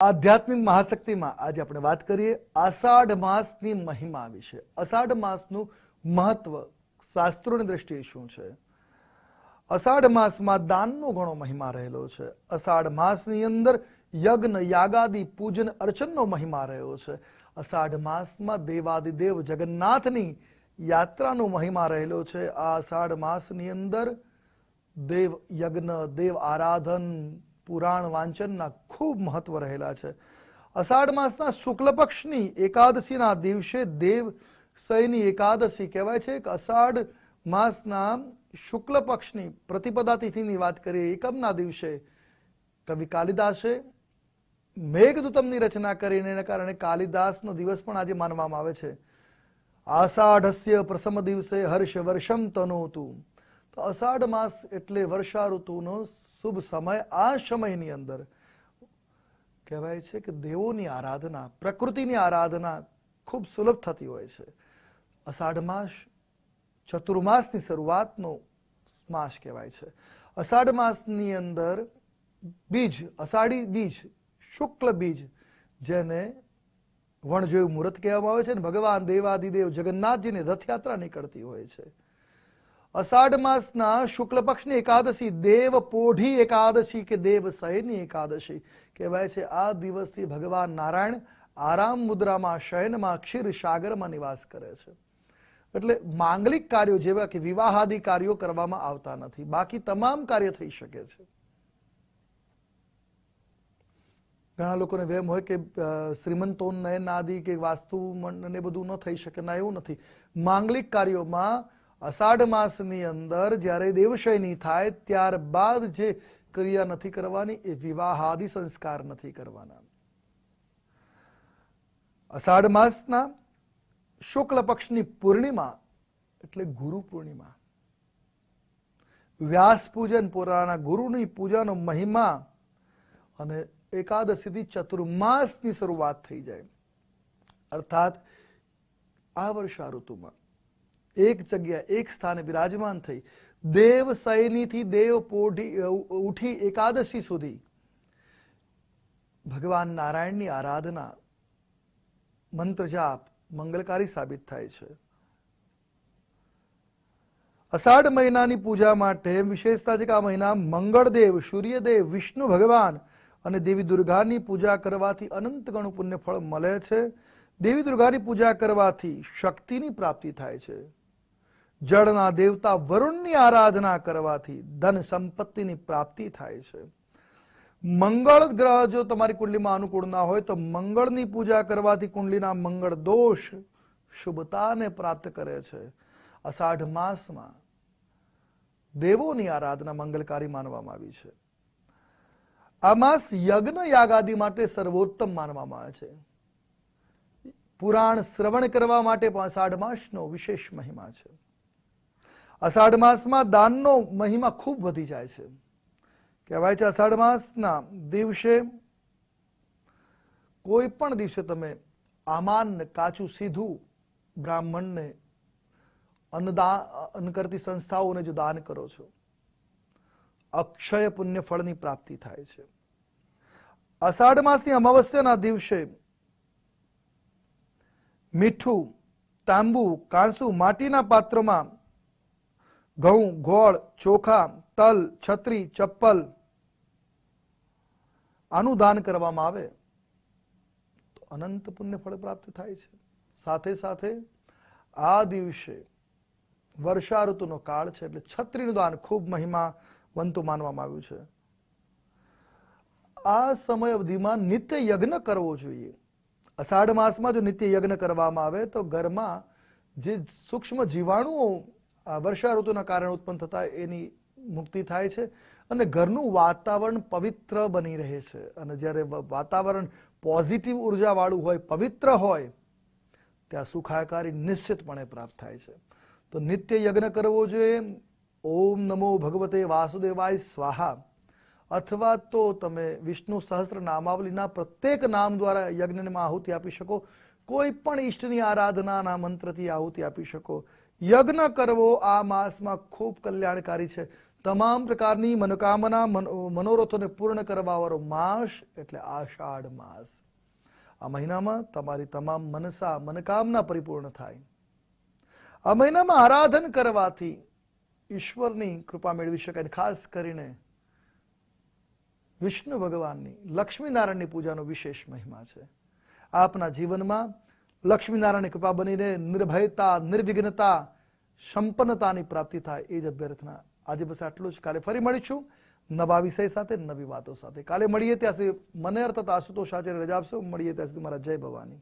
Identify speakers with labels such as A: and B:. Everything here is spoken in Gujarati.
A: આધ્યાત્મિક મહાશક્તિમાં આજે આપણે વાત કરીએ આષાઢ માસની મહિમા વિશે. અષાઢ માસનું મહત્વ શાસ્ત્રોની દ્રષ્ટિએ શું છે? અષાઢ માસમાં દાનનો ઘણો મહિમા રહેલો છે. અષાઢ માસની અંદર યજ્ઞ, યાગાદી, પૂજન, અર્ચનનો મહિમા રહ્યો છે. અષાઢ માસમાં દેવાદિદેવ જગન્નાથની યાત્રાનો મહિમા રહેલો છે. આ અષાઢ માસની અંદર દેવ યજ્ઞ, દેવ આરાધન પુરાણ વાંચનના ખૂબ મહત્વ રહેલા છે. અષાઢ માસના શુક્લ પક્ષની એકાદશીના દિવસે દેવ સયની એકાદશી કહેવાય છે. કે અષાઢ માસના શુક્લ પક્ષની પ્રતિપદા તિથિની વાત કરીએ, એકમના દિવસે કવિ કાલિદાસે મેઘદૂતમની રચના કરીને એના કારણે કાલિદાસનો દિવસ પણ આજે માનવામાં આવે છે. આષાઢસ્ય પ્રથમ દિવસે હર્ષ વર્ષમ તનોતું. અષાઢ માસ એટલે વર્ષા ઋતુનો શુભ સમય આ સમયની અંદર. કહેવાય છે કે દેવોની આરાધના, પ્રકૃતિની આરાધના ખૂબ સુલભ થતી હોય છે. અષાઢ માસ ચતુર્માસની શરૂઆતનો માસ કહેવાય છે. અષાઢ માસની અંદર બીજ, અષાઢી બીજ, શુક્લ બીજ જેને વણજોયું મુહૂર્ત કહેવામાં આવે છે અને ભગવાન દેવાદિદેવ જગન્નાથજીની રથયાત્રા નીકળતી હોય છે. અષાઢ માસના શુક્લ પક્ષની એકાદશી, દેવ પોઢી એકાદશી કે દેવ શયની એકાદશી કહેવાય છે. આ દિવસથી ભગવાન નારાયણ આરામ મુદ્રામાં, શયનમાં, ક્ષીર સાગરમાં નિવાસ કરે છે. એટલે માંગલિક કાર્યો જેવા કે વિવાહાદી કાર્યો કરવામાં આવતા નથી. બાકી તમામ કાર્ય થઈ શકે છે. ઘણા લોકોને વહેમ હોય કે શ્રીમંતો નયનાદિ કે વાસ્તુ ને બધું ન થઈ શકે. ના, એવું નથી. માંગલિક કાર્યોમાં અષાઢ માસની અંદર જ્યારે દેવશયની થાય, ત્યારબાદ જે ક્રિયા નથી કરવાની, એ વિવાહાદિ સંસ્કાર નથી કરવાના. અષાઢ માસના શુક્લ પક્ષની પૂર્ણિમા એટલે ગુરુ પૂર્ણિમા. વ્યાસ પૂજન પોતાના ગુરુની પૂજાનો મહિમા અને એકાદશીથી ચતુર્માસની શરૂઆત થઈ જાય. અર્થાત આ વર્ષા ઋતુમાં એક જગ્યા એક સ્થાને બિરાજમાન થઈ. દેવ સૈનીથી દેવ પોઢી ઉઠી એકાદશી સુધી. ભગવાન નારાયણની આરાધના મંત્ર જાપ મંગલકારી સાબિત થાય છે. અષાઢ મહિનાની પૂજા માટે વિશેષતા છે કે આ મહિના મંગળદેવ, સૂર્યદેવ, વિષ્ણુ ભગવાન અને દેવી દુર્ગાની પૂજા કરવાથી અનંત ગણું પુણ્ય ફળ મળે છે. દેવી દુર્ગાની પૂજા કરવાથી શક્તિની પ્રાપ્તિ થાય છે. જળના દેવતા વરુણની આરાધના કરવાથી ધન સંપત્તિની પ્રાપ્તિ થાય છે. મંગળ ગ્રહ જો તમારી કુંડલીમાં અનુકૂળ ના હોય તો મંગળની પૂજા કરવાથી કુંડલીના મંગળ દોષ શુભતાને પ્રાપ્ત કરે છે. અષાઢ માસમાં દેવોની આરાધના મંગલકારી માનવામાં આવી છે. આ માસ યજ્ઞ યાગાદી માટે સર્વોત્તમ માનવામાં આવે છે. પુરાણ શ્રવણ કરવા માટે પણ અષાઢ માસનો વિશેષ મહિમા છે. અષાઢ માસમાં દાનનો મહિમા ખૂબ વધી જાય છે. કહેવાય છે અષાઢ માસના દિવસે કોઈ પણ દિવસે તમે આમાન કાચું સીધું બ્રાહ્મણને અન્નદાન અન્ન કરતી સંસ્થાઓને જો દાન કરો છો, અક્ષય પુણ્ય ફળની પ્રાપ્તિ થાય છે. અષાઢ માસની અમાવસ્યાના દિવસે મીઠું, તાંબુ, કાંસુ માટીના પાત્રમાં ઘઉં, ગોળ, ચોખા, તલ, છત્રી, ચપ્પલ આનું દાન કરવામાં આવે, તો અનંત પુણ્ય ફળ પ્રાપ્ત થાય છે. સાથે સાથે આ દિવસે વર્ષા ઋતુનો કાળ છે એટલે છત્રીનું દાન ખૂબ મહિમાવંતું માનવામાં આવ્યું છે. આ સમય અવધિમાં નિત્ય યજ્ઞ કરવો જોઈએ. અષાઢ માસમાં જો નિત્ય યજ્ઞ કરવામાં આવે, તો ઘરમાં જે સૂક્ષ્મ જીવાણુઓ વર્ષા ઋતુના કારણે ઉત્પન્ન થતા એની મુક્તિ થાય છે અને ઘરનું વાતાવરણ પવિત્ર બની રહે છે. અને જ્યારે વાતાવરણ પોઝિટિવ ઉર્જાવાળું હોય, પવિત્ર હોય, ત્યાં સુખાકારી નિશ્ચિતપણે પ્રાપ્ત થાય છે. તો નિત્ય યજ્ઞ કરવો જોઈએ. ઓમ નમો ભગવતે વાસુદેવાય સ્વાહા. અથવા તો તમે વિષ્ણુ સહસ્ત્ર નામાવલીના પ્રત્યેક નામ દ્વારા યજ્ઞમાં આહુતિ આપી શકો. કોઈ પણ ઈષ્ટની આરાધનાના મંત્રથી આહુતિ આપી શકો. યજ્ઞ કરવો આ માસમાં ખૂબ કલ્યાણકારી છે. તમામ પ્રકારની મનોકામના, મનો- મનોરથોને પૂર્ણ કરવાવાળો માસ એટલે આષાઢ માસ. આ મહિનામાં તમારી તમામ મનસા, મનકામના પરિપૂર્ણ થાય. આ મહિનામાં આરાધન કરવાથી ઈશ્વરની કૃપા મેળવી શકાય ખાસ કરીને વિષ્ણુ ભગવાનની, લક્ષ્મીનારાયણની પૂજાનો વિશેષ મહિમા છે. આપના જીવનમાં લક્ષ્મીનારાયણની કૃપા બનીને નિર્ભયતા, નિર્વિઘ્નતા, સંપન્નતાની પ્રાપ્તિ થાય એ જ અભ્યર્થના આજે બસ આટલું જ. કાલે ફરી મળીશું નવા વિષય સાથે, નવી વાતો સાથે. કાલે મળીએ ત્યાં સુધી મને અર્થાત આશુતોષ આચાર્ય રજા આપશો. મળીએ ત્યાં સુધી મારા જય ભવાની.